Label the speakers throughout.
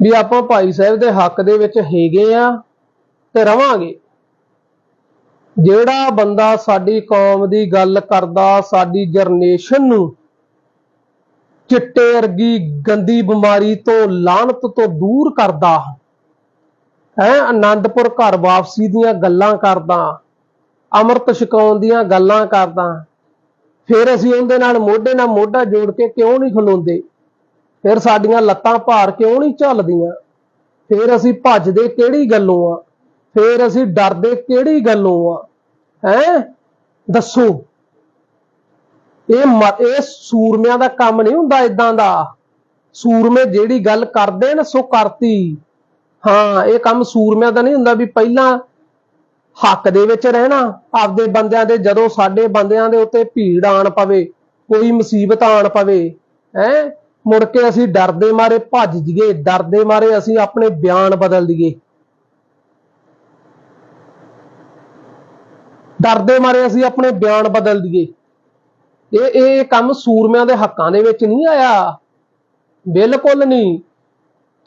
Speaker 1: ਵੀ ਆਪਾਂ ਭਾਈ ਸਾਹਿਬ ਦੇ ਹੱਕ ਦੇ ਵਿੱਚ ਹੈਗੇ ਆ ਤੇ ਰਵਾਂਗੇ। ਜਿਹੜਾ ਬੰਦਾ ਸਾਡੀ ਕੌਮ ਦੀ ਗੱਲ ਕਰਦਾ, ਸਾਡੀ ਜਨਰੇਸ਼ਨ ਨੂੰ ਚਿੱਟੇ ਵਰਗੀ ਗੰਦੀ ਬਿਮਾਰੀ ਤੋਂ ਲਾਹਨਤ ਤੋਂ ਦੂਰ ਕਰਦਾ, ਹੈ ਆਨੰਦਪੁਰ ਘਰ ਵਾਪਸੀ ਦੀਆਂ ਗੱਲਾਂ ਕਰਦਾ, ਅੰਮ੍ਰਿਤ ਛਕਾਉਣ ਦੀਆਂ ਗੱਲਾਂ ਕਰਦਾ, ਫਿਰ ਅਸੀਂ ਉਹਦੇ ਨਾਲ ਮੋਢੇ ਨਾਲ ਮੋਢਾ ਜੋੜ ਕੇ ਕਿਉਂ ਨਹੀਂ ਖਲੋਂਦੇ? ਫਿਰ ਸਾਡੀਆਂ ਲੱਤਾਂ ਭਾਰ ਕਿਉਂ ਨਹੀਂ ਝੱਲਦੀਆਂ? ਫਿਰ ਅਸੀਂ ਭੱਜਦੇ ਕਿਹੜੀ ਗੱਲੋਂ ਆ? ਫਿਰ ਅਸੀਂ ਡਰਦੇ ਕਿਹੜੀ ਗੱਲੋਂ ਆ? ਹੈ? ਦੱਸੋ। ਇਹ ਇਹ ਸੂਰਮਿਆਂ ਦਾ ਕੰਮ ਨਹੀਂ ਹੁੰਦਾ ਇਦਾਂ ਦਾ। ਸੂਰਮੇ ਜਿਹੜੀ ਗੱਲ ਕਰਦੇ ਨੇ, ਸੋ ਕਰਤੀ। ਹਾਂ, ਇਹ ਕੰਮ ਸੂਰਮਿਆਂ ਦਾ ਨਹੀਂ ਹੁੰਦਾ ਵੀ ਪਹਿਲਾਂ ਹੱਕ ਦੇ ਵਿੱਚ ਰਹਿਣਾ, ਆਪਦੇ ਬੰਦਿਆਂ ਦੇ, ਜਦੋਂ ਸਾਡੇ ਬੰਦਿਆਂ ਦੇ ਉੱਤੇ ਭੀੜ ਆਣ ਪਵੇ, ਕੋਈ ਮੁਸੀਬਤ ਆਣ ਪਵੇ, ਹੈ? ਮੁੜ ਕੇ ਅਸੀਂ ਡਰਦੇ ਮਾਰੇ, ਭੱਜ ਜੀਏ ਡਰਦੇ ਮਾਰੇ, ਅਸੀਂ ਆਪਣੇ ਬਿਆਨ ਬਦਲ ਦਈਏ। ਡਰਦੇ ਮਾਰੇ, ਅਸੀਂ ਆਪਣੇ ਬਿਆਨ ਬਦਲ ਦਈਏ। ਇਹ ਇਹ ਕੰਮ ਸੂਰਮਿਆਂ ਦੇ ਹੱਕਾਂ ਦੇ ਵਿੱਚ ਨਹੀਂ ਆਇਆ। ਬਿਲਕੁਲ ਨਹੀਂ।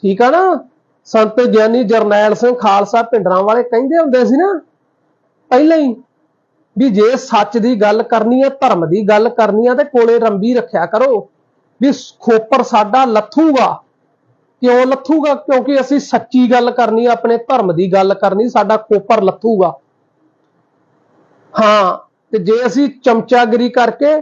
Speaker 1: ਠੀਕ ਆ ਨਾ? ਸੰਤ ਗਿਆਨੀ ਜਰਨੈਲ ਸਿੰਘ ਖਾਲਸਾ ਪਿੰਡਰਾਂ ਵਾਲੇ ਕਹਿੰਦੇ ਹੁੰਦੇ ਸੀ ਨਾ, ਪਹਿਲਾਂ ਹੀ, ਵੀ ਜੇ ਸੱਚ ਦੀ ਗੱਲ ਕਰਨੀ ਹੈ, ਧਰਮ ਦੀ ਗੱਲ ਕਰਨੀ ਹੈ, ਤੇ ਕੋਲੇ ਰੰਬੀ ਰੱਖਿਆ ਕਰੋ। ਵੀ ਖੋਪਰ ਸਾਡਾ ਲੱਥੂਗਾ। ਕਿਉਂ ਲੱਥੂਗਾ? ਕਿਉਂਕਿ ਅਸੀਂ ਸੱਚੀ ਗੱਲ ਕਰਨੀ, ਆਪਣੇ ਧਰਮ ਦੀ ਗੱਲ ਕਰਨੀ, ਸਾਡਾ ਖੋਪਰ ਲੱਥੂਗਾ। ਹਾਂ, ਤੇ ਜੇ ਅਸੀਂ ਚਮਚਾਗਰੀ ਕਰਕੇ,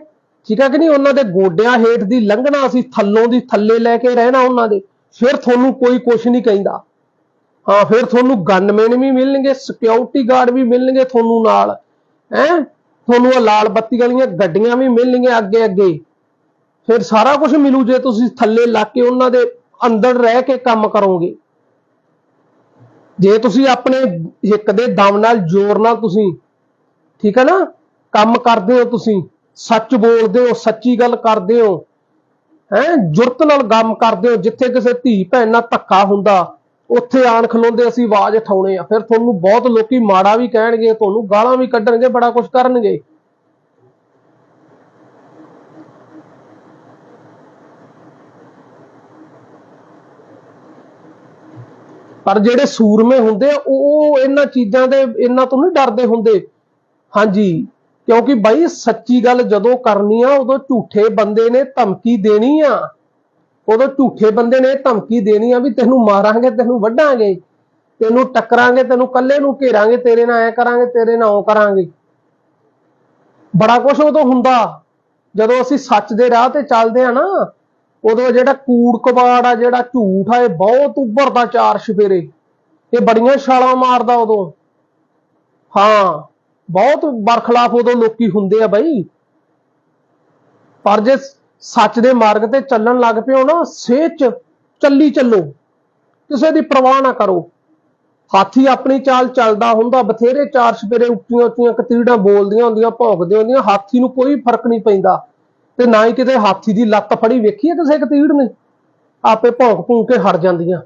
Speaker 1: ਠੀਕ ਹੈ ਕਿ ਨਹੀਂ, ਉਹਨਾਂ ਦੇ ਗੋਡਿਆਂ ਹੇਠ ਦੀ ਲੰਘਣਾ, ਅਸੀਂ ਥੱਲੋਂ ਦੀ ਥੱਲੇ ਲੈ ਕੇ ਰਹਿਣਾ ਉਹਨਾਂ ਦੇ, ਫਿਰ ਤੁਹਾਨੂੰ ਕੋਈ ਕੁਝ ਨਹੀਂ ਕਹਿੰਦਾ। ਹਾਂ, ਫਿਰ ਤੁਹਾਨੂੰ ਗਨਮੈਨ ਵੀ ਮਿਲਣਗੇ ਸਿਕਿਉਰਿਟੀ ਗਾਰਡ ਵੀ ਮਿਲਣਗੇ ਤੁਹਾਨੂੰ ਨਾਲ। ਹੈ? ਤੁਹਾਨੂੰ ਉਹ ਲਾਲ ਬੱਤੀ ਵਾਲੀਆਂ ਗੱਡੀਆਂ ਵੀ ਮਿਲਣਗੀਆਂ ਅੱਗੇ ਅੱਗੇ ਫਿਰ ਸਾਰਾ ਕੁਝ ਮਿਲੂ ਜੇ ਤੁਸੀਂ ਥੱਲੇ ਲੱਗ ਕੇ ਉਹਨਾਂ ਦੇ ਅੰਦਰ ਰਹਿ ਕੇ ਕੰਮ ਕਰੋਗੇ। ਜੇ ਤੁਸੀਂ ਆਪਣੇ ਹਿੱਕ ਦੇ ਦਮ ਨਾਲ ਜ਼ੋਰ ਨਾਲ ਤੁਸੀਂ, ਠੀਕ ਹੈ ਨਾ, ਕੰਮ ਕਰਦੇ ਹੋ ਤੁਸੀਂ, ਸੱਚ ਬੋਲਦੇ ਹੋ, ਸੱਚੀ ਗੱਲ ਕਰਦੇ ਹੋ, ਹੈ, ਜੁਰਤ ਨਾਲ ਕੰਮ ਕਰਦੇ ਹੋ, ਜਿੱਥੇ ਕਿਸੇ ਧੀ ਭੈਣ ਨਾਲ ਧੱਕਾ ਹੁੰਦਾ, ਉੱਥੇ ਆਣ ਖਲੋਂਦੇ ਅਸੀਂ ਆਵਾਜ਼ ਉਠਾਉਣੇ ਆ। ਫਿਰ ਤੁਹਾਨੂੰ ਬਹੁਤ ਲੋਕੀ ਮਾੜਾ ਵੀ ਕਹਿਣਗੇ, ਤੁਹਾਨੂੰ ਗਾਲਾਂ ਵੀ ਕੱਢਣਗੇ, ਬੜਾ ਕੁਝ ਕਰਨਗੇ। ਪਰ ਜਿਹੜੇ ਸੂਰਮੇ ਹੁੰਦੇ ਆ, ਉਹ ਇਹਨਾਂ ਚੀਜ਼ਾਂ ਦੇ ਇਹਨਾਂ ਤੋਂ ਨਹੀਂ ਡਰਦੇ ਹੁੰਦੇ। ਹਾਂਜੀ, ਕਿਉਂਕਿ ਬਾਈ ਸੱਚੀ ਗੱਲ ਜਦੋਂ ਕਰਨੀ ਆ, ਉਦੋਂ ਝੂਠੇ ਬੰਦੇ ਨੇ ਧਮਕੀ ਦੇਣੀ ਆ। ਉਦੋਂ ਝੂਠੇ ਬੰਦੇ ਨੇ ਧਮਕੀ ਦੇਣੀ ਆ ਵੀ ਤੈਨੂੰ ਮਾਰਾਂਗੇ, ਤੈਨੂੰ ਵੱਢਾਂਗੇ। ਤੈਨੂੰ ਟੱਕਰਾਂਗੇ, ਤੈਨੂੰ ਕੱਲੇ ਨੂੰ ਘੇਰਾਂਗੇ, ਤੇਰੇ ਨਾਲ ਐ ਕਰਾਂਗੇ, ਤੇਰੇ ਨਾਲ ਉਹ ਕਰਾਂਗੇ। ਬੜਾ ਕੁਝ ਉਦੋਂ ਹੁੰਦਾ। ਜਦੋਂ ਅਸੀਂ ਸੱਚ ਦੇ ਰਾਹ ਤੇ ਚੱਲਦੇ ਆ ਨਾ ਉਦੋਂ ਜਿਹੜਾ ਕੂੜ ਕਬਾੜ ਆ, ਜਿਹੜਾ ਝੂਠ ਆ, ਇਹ ਬਹੁਤ ਉੱਭਰਦਾ ਚਾਰ ਛਫੇਰੇ ਇਹ ਬੜੀਆਂ ਛਾਲਾਂ ਮਾਰਦਾ ਉਦੋਂ। ਹਾਂ, ਬਹੁਤ ਬਰਖਲਾਫ ਉਦੋਂ ਲੋਕੀ ਹੁੰਦੇ ਆ ਬਾਈ। ਪਰ ਜੇ ਸੱਚ ਦੇ ਮਾਰਗ ਤੇ ਚੱਲਣ ਲੱਗ ਪਿਓ ਨਾ ਸੇਚ ਚੱਲੀ ਚੱਲੋ। ਕਿਸੇ ਦੀ ਪਰਵਾਹ ਨਾ ਕਰੋ। ਹਾਥੀ ਆਪਣੀ ਚਾਲ ਚੱਲਦਾ ਹੁੰਦਾ, ਬਥੇਰੇ ਚਾਰ ਛਪੇਰੇ ਉੱਚੀਆਂ ਉੱਚੀਆਂ ਕਤੀੜਾਂ ਬੋਲਦੀਆਂ ਹੁੰਦੀਆਂ ਭੌਂਕਦੀਆਂ ਹੁੰਦੀਆਂ, ਹਾਥੀ ਨੂੰ ਕੋਈ ਫ਼ਰਕ ਨਹੀਂ ਪੈਂਦਾ। ਤੇ ਨਾ ਹੀ ਕਿਤੇ ਹਾਥੀ ਦੀ ਲੱਤ ਫੜੀ ਵੇਖੀ ਹੈ ਕਿਸੇ ਕਤੀੜ ਨੇ? ਆਪੇ ਭੌਂਕ ਭੂੰਕ ਕੇ ਹਟ ਜਾਂਦੀਆਂ।